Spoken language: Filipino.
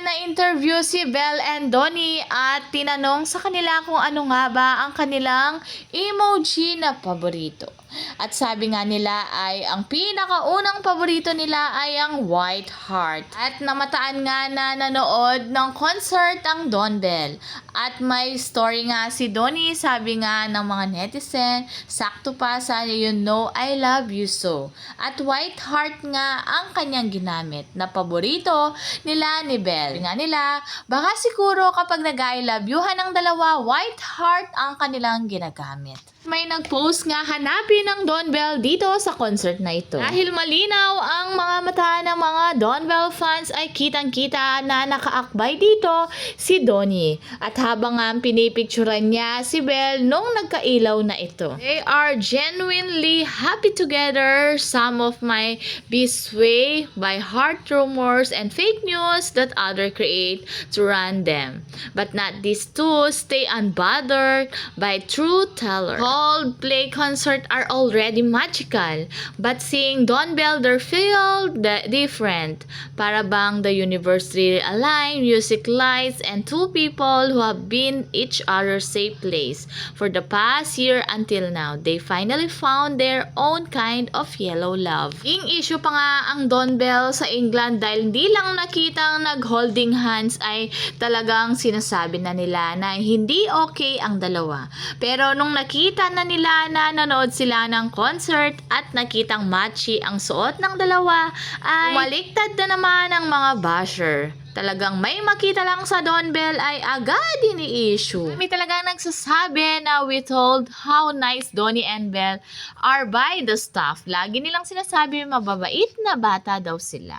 na-interview si Belle and Donnie at tinanong sa kanila kung ano nga ba ang kanilang emoji na paborito. At sabi nga nila ay ang pinakaunang paborito nila ay ang white heart. At namataan nga na nanood ng concert ang Don Bell. At may story nga si Donnie, sabi nga ng mga netizen, sakto pa sa you know I love you so. At white heart nga ang kanyang ginamit na paborito nila ni Bell. Nga nila, baka siguro kapag nag-I love youhan ng dalawa, white heart ang kanilang ginagamit. May nag-post nga hanapin ng Don Bell dito sa concert na ito. Dahil malinaw ang mga mata ng mga Don Bell fans ay kitang-kita na nakaakbay dito si Donnie. At habang nga pinipicturan niya si Bell nung nagkailaw na ito. They are genuinely happy together. Some of my be sway by heart rumors and fake news that other create to run them. But not these two stay unbothered by truth teller. Coldplay concert are already magical, but seeing Don Bell there feel the different. Para bang the universe really music lights, and two people who have been each other's safe place for the past year until now. They finally found their own kind of yellow love. Ing issue pa nga ang Don Bell sa England dahil hindi lang nakitang nag-holding hands ay talagang sinasabi na nila na hindi okay ang dalawa. Pero nung nakita na nila na nanood sila ng concert at nakitang matchy ang suot ng dalawa ay umaliktad na naman ang mga basher. Talagang may makita lang sa Don Bell ay agad ini-issue. May talagang nagsasabi na we told how nice Donnie and Bell are by the staff. Lagi nilang sinasabi mababait na bata daw sila.